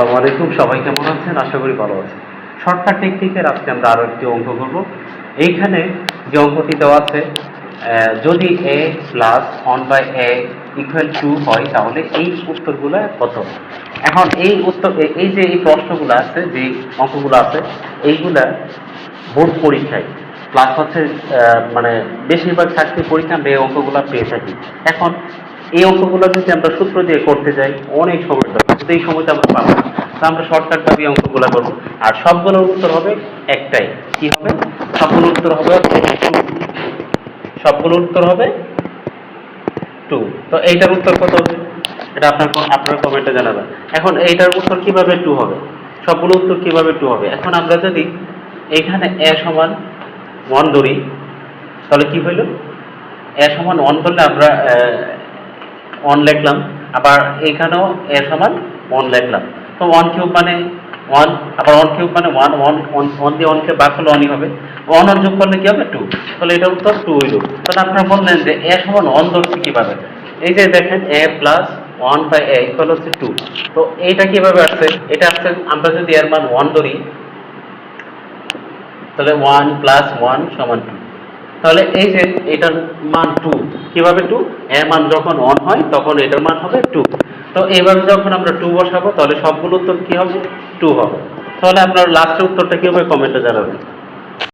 আসসালামু আলাইকুম। সবাই কেমন আছেন? আশা করি ভালো আছেন। শর্টকাট টেকনিকের আজকে আমরা আরও একটি অঙ্ক করব। এইখানে যে অঙ্কটি দেওয়া আছে যদি A plus one by A equal to হয়, তাহলে এই উত্তরগুলো কত? এখন এই উত্তর এই যে এই প্রশ্নগুলো আছে, যে অঙ্কগুলো আছে, এইগুলা বোর্ড পরীক্ষায় প্লাস হচ্ছে মানে বেশিরভাগ চাকরি পরীক্ষা আমরা এই অঙ্কগুলো পেয়ে থাকি। এখন এই অঙ্কগুলো যদি আমরা সূত্র দিয়ে করতে যাই, অনেক সময় দরকার এই সময়টা আমরা পাবো তো আমরা শর্টকাট ভাবে অঙ্কগুলো করব। আর সবগুলোর উত্তর হবে একটাই। কি হবে? সবগুলোর উত্তর হবে। সবগুলোর উত্তর হবে টু তো এইটার উত্তর কত হবে? এটা আপনার আপনার কমেন্টে জানাবেন। এখন এইটার উত্তর কীভাবে টু হবে? সবগুলো উত্তর কীভাবে টু হবে? এখন আমরা যদি এখানে এ সমান ওয়ান ধরি, তাহলে কি হইল? এ সমান ওয়ান ধরলে আমরা ওয়ান লিখলাম, আবার এখানেও এ সমান ওয়ান লিখলাম। তো ওয়ান কিউব মানে ওয়ান আবার ওয়ান কিউব মানে ওয়ান ওয়ান ওয়ান দিয়ে ওয়ানকে বাক হলে ওয়ানই হবে। ওয়ান ওয়ান যোগ করলে কি হবে? টু তাহলে এটার উত্তর টু হইল। তাহলে আপনারা বললেন যে এ সমান ওয়ান ধরছি কীভাবে? এই যে দেখেন A plus one by A equal হচ্ছে টু তো এইটা কীভাবে আসছে? এটা আসছে, আমরা যদি এর মান ওয়ান ধরি, তাহলে ওয়ান প্লাস ওয়ান সমান টু তাহলে এই যে এটার মান টু কীভাবে টু এর মান যখন অন হয়, তখন এটার মান হবে টু তো এইভাবে যখন আমরা টু বসাবো, তাহলে সবগুলো উত্তর কি হবে? টু হবে। তাহলে আপনার লাস্টের উত্তরটা কি হবে কমেন্টে জানাবেন?